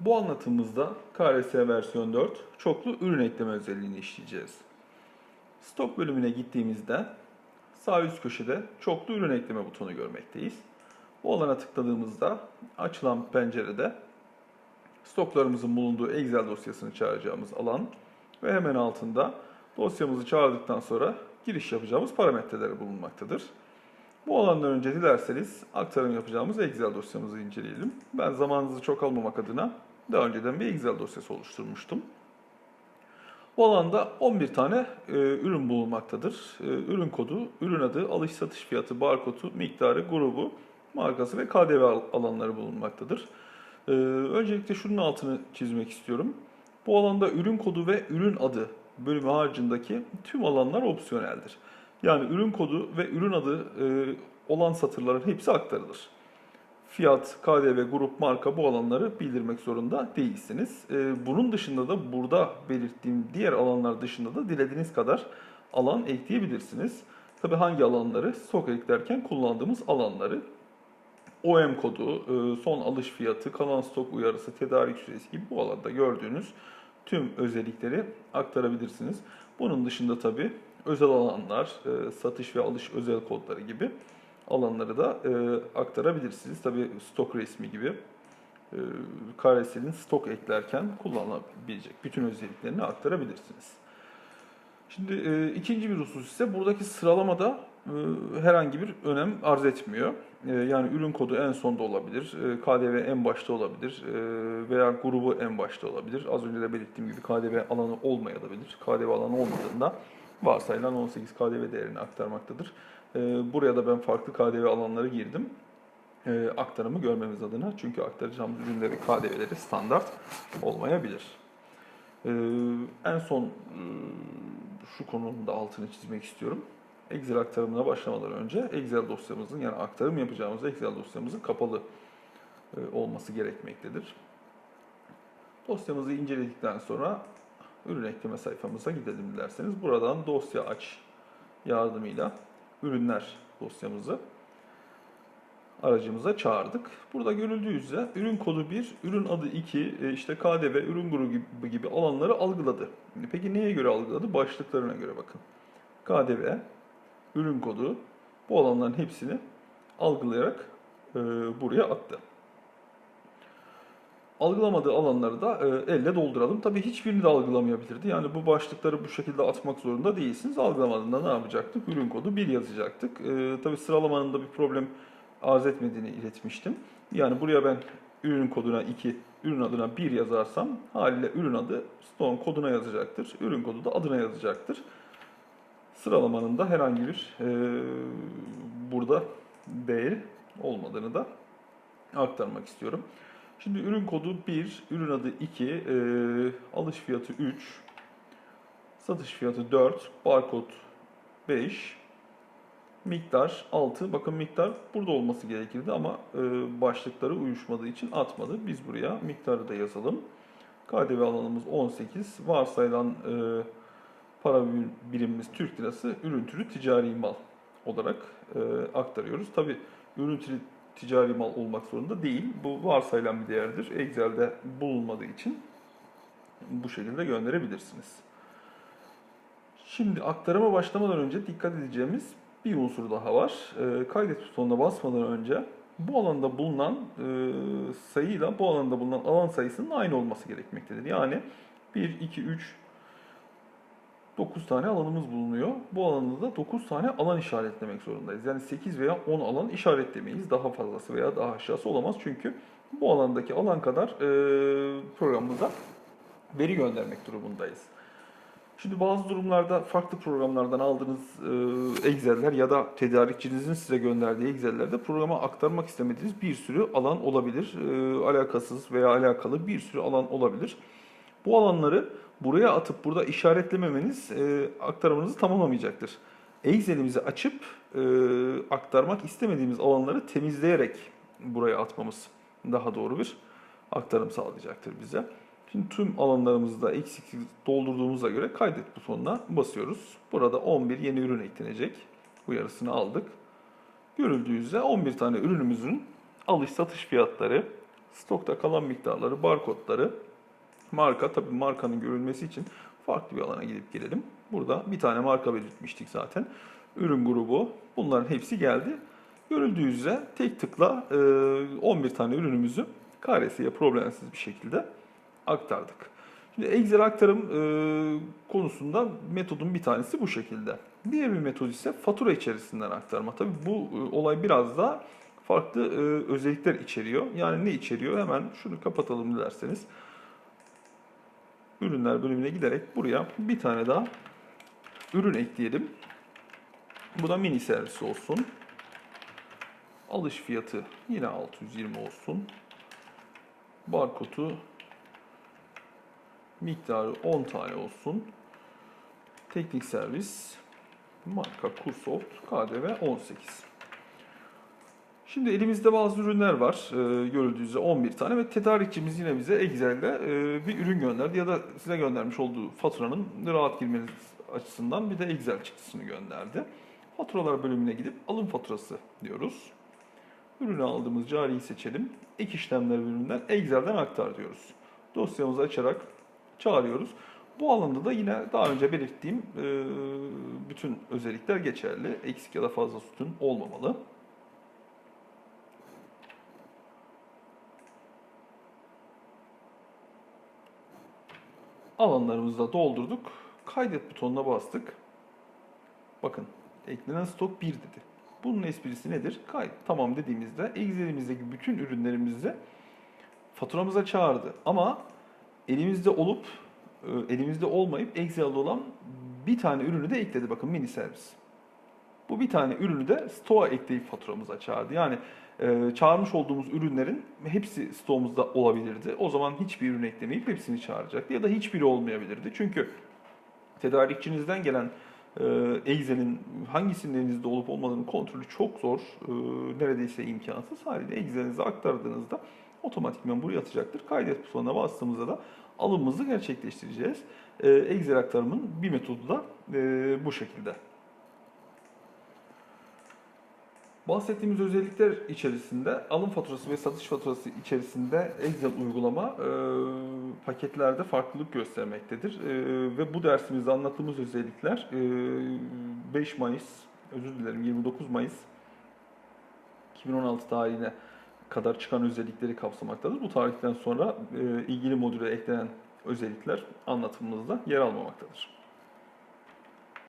Bu anlatımımızda KRS versiyon 4 çoklu ürün ekleme özelliğini işleyeceğiz. Stok bölümüne gittiğimizde sağ üst köşede çoklu ürün ekleme butonu görmekteyiz. Bu alana tıkladığımızda açılan pencerede stoklarımızın bulunduğu Excel dosyasını çağıracağımız alan ve hemen altında dosyamızı çağırdıktan sonra giriş yapacağımız parametreleri bulunmaktadır. Bu alandan önce dilerseniz aktarım yapacağımız Excel dosyamızı inceleyelim. Ben zamanınızı çok almamak adına daha önceden bir Excel dosyası oluşturmuştum. Bu alanda 11 tane e, ürün bulunmaktadır. E, ürün kodu, ürün adı, alış satış fiyatı, barkodu, miktarı, grubu, markası ve KDV al- alanları bulunmaktadır. E, öncelikle şunun altını çizmek istiyorum. Bu alanda ürün kodu ve ürün adı bölümü haricindeki tüm alanlar opsiyoneldir. Yani ürün kodu ve ürün adı e, olan satırların hepsi aktarılır. Fiyat, KDV, grup, marka bu alanları bildirmek zorunda değilsiniz. E, bunun dışında da burada belirttiğim diğer alanlar dışında da dilediğiniz kadar alan ekleyebilirsiniz. Tabi hangi alanları? Stok eklerken kullandığımız alanları. OM kodu, e, son alış fiyatı, kalan stok uyarısı, tedarik süresi gibi bu alanda gördüğünüz tüm özellikleri aktarabilirsiniz. Bunun dışında tabi özel alanlar, e, satış ve alış özel kodları gibi alanları da e, aktarabilirsiniz. Tabi stok resmi gibi e, KRS'nin stok eklerken kullanılabilecek bütün özelliklerini aktarabilirsiniz. Şimdi e, ikinci bir husus ise buradaki sıralamada e, herhangi bir önem arz etmiyor. E, yani ürün kodu en sonda olabilir, e, KDV en başta olabilir e, veya grubu en başta olabilir. Az önce de belirttiğim gibi KDV alanı olmayabilir. KDV alanı olmadığında varsayılan 18 KDV değerini aktarmaktadır. E, buraya da ben farklı KDV alanları girdim. E, aktarımı görmemiz adına. Çünkü aktaracağımız ürünlerin KDV'leri standart olmayabilir. E, en son e, şu konunun da altını çizmek istiyorum. Excel aktarımına başlamadan önce Excel dosyamızın yani aktarım yapacağımız Excel dosyamızın kapalı e, olması gerekmektedir. Dosyamızı inceledikten sonra ürün ekleme sayfamıza gidelim dilerseniz. Buradan dosya aç yardımıyla ürünler dosyamızı aracımıza çağırdık. Burada görüldüğü üzere ürün kodu 1, ürün adı 2, e, işte KDV, ürün grubu gibi, alanları algıladı. Peki neye göre algıladı? Başlıklarına göre bakın. KDV, ürün kodu bu alanların hepsini algılayarak e, buraya attı. Algılamadığı alanları da e, elle dolduralım. Tabii hiçbirini de algılamayabilirdi. Yani bu başlıkları bu şekilde atmak zorunda değilsiniz. Algılamadığında ne yapacaktık? Ürün kodu 1 yazacaktık. E, tabii sıralamanın da bir problem arz etmediğini iletmiştim. Yani buraya ben ürün koduna 2, ürün adına 1 yazarsam haliyle ürün adı stone koduna yazacaktır. Ürün kodu da adına yazacaktır. Sıralamanın da herhangi bir e, burada değeri olmadığını da aktarmak istiyorum. Şimdi ürün kodu 1, ürün adı 2, e, alış fiyatı 3, satış fiyatı 4, barkod 5, miktar 6. Bakın miktar burada olması gerekirdi ama e, başlıkları uyuşmadığı için atmadı. Biz buraya miktarı da yazalım. KDV alanımız 18. Varsayılan e, para bir- birimimiz Türk lirası. Ürün türü ticari mal olarak e, aktarıyoruz. Tabi ürün türü ticari mal olmak zorunda değil. Bu varsayılan bir değerdir. Excel'de bulunmadığı için bu şekilde gönderebilirsiniz. Şimdi aktarıma başlamadan önce dikkat edeceğimiz bir unsur daha var. E, kaydet butonuna basmadan önce bu alanda bulunan e, sayıyla bu alanda bulunan alan sayısının aynı olması gerekmektedir. Yani 1, 2, 3, 9 tane alanımız bulunuyor. Bu alanda da 9 tane alan işaretlemek zorundayız. Yani 8 veya 10 alan işaretlemeyiz. Daha fazlası veya daha aşağısı olamaz. Çünkü bu alandaki alan kadar e, programımıza veri göndermek durumundayız. Şimdi bazı durumlarda farklı programlardan aldığınız e, Excel'ler ya da tedarikçinizin size gönderdiği Excel'lerde programa aktarmak istemediğiniz bir sürü alan olabilir. E, alakasız veya alakalı bir sürü alan olabilir. Bu alanları buraya atıp burada işaretlememeniz e, aktarımınızı tamamlamayacaktır. Excel'imizi açıp e, aktarmak istemediğimiz alanları temizleyerek buraya atmamız daha doğru bir aktarım sağlayacaktır bize. Şimdi tüm alanlarımızı da eksiksiz doldurduğumuza göre kaydet butonuna basıyoruz. Burada 11 yeni ürün eklenecek. Uyarısını aldık. Görüldüğü üzere 11 tane ürünümüzün alış satış fiyatları, stokta kalan miktarları, barkodları, marka tabii markanın görülmesi için farklı bir alana gidip gelelim. Burada bir tane marka belirtmiştik zaten. Ürün grubu bunların hepsi geldi. Görüldüğü üzere tek tıkla e, 11 tane ürünümüzü KRS'ye problemsiz bir şekilde aktardık. Şimdi Excel aktarım e, konusunda metodun bir tanesi bu şekilde. Diğer bir metod ise fatura içerisinden aktarma. Tabii bu e, olay biraz daha farklı e, özellikler içeriyor. Yani ne içeriyor? Hemen şunu kapatalım dilerseniz. Ürünler bölümüne giderek buraya bir tane daha ürün ekleyelim. Bu da mini servis olsun. Alış fiyatı yine 620 olsun. Barkodu miktarı 10 tane olsun. Teknik servis marka Kursoft KDV 18. Şimdi elimizde bazı ürünler var. Ee, görüldüğü üzere 11 tane ve tedarikçimiz yine bize Excel'de e, bir ürün gönderdi ya da size göndermiş olduğu faturanın rahat girmeniz açısından bir de Excel çıktısını gönderdi. Faturalar bölümüne gidip alım faturası diyoruz. Ürünü aldığımız cariyi seçelim. Ek işlemler bölümünden Excel'den aktar diyoruz. Dosyamızı açarak çağırıyoruz. Bu alanda da yine daha önce belirttiğim e, bütün özellikler geçerli. Eksik ya da fazla sütun olmamalı. Alanlarımızı da doldurduk. Kaydet butonuna bastık. Bakın eklenen stok 1 dedi. Bunun esprisi nedir? Kayıt tamam dediğimizde Excel'imizdeki bütün ürünlerimizi faturamıza çağırdı. Ama elimizde olup e, elimizde olmayıp Excel'de olan bir tane ürünü de ekledi. Bakın mini servis. Bu bir tane ürünü de stoğa ekleyip faturamıza çağırdı. Yani e, çağırmış olduğumuz ürünlerin hepsi stoğumuzda olabilirdi. O zaman hiçbir ürün eklemeyip hepsini çağıracaktı. Ya da hiçbiri olmayabilirdi. Çünkü tedarikçinizden gelen e, Excel'in hangisinin elinizde olup olmadığını kontrolü çok zor. E, neredeyse imkansız. Haliyle Excel'inize aktardığınızda otomatikman buraya atacaktır. Kaydet butonuna bastığımızda da alımımızı gerçekleştireceğiz. E, aktarımın bir metodu da e, bu şekilde. Bahsettiğimiz özellikler içerisinde alım faturası ve satış faturası içerisinde Excel uygulama e, paketlerde farklılık göstermektedir. E, ve bu dersimizde anlattığımız özellikler e, 5 Mayıs, özür dilerim 29 Mayıs 2016 tarihine kadar çıkan özellikleri kapsamaktadır. Bu tarihten sonra e, ilgili modüle eklenen özellikler anlatımımızda yer almamaktadır.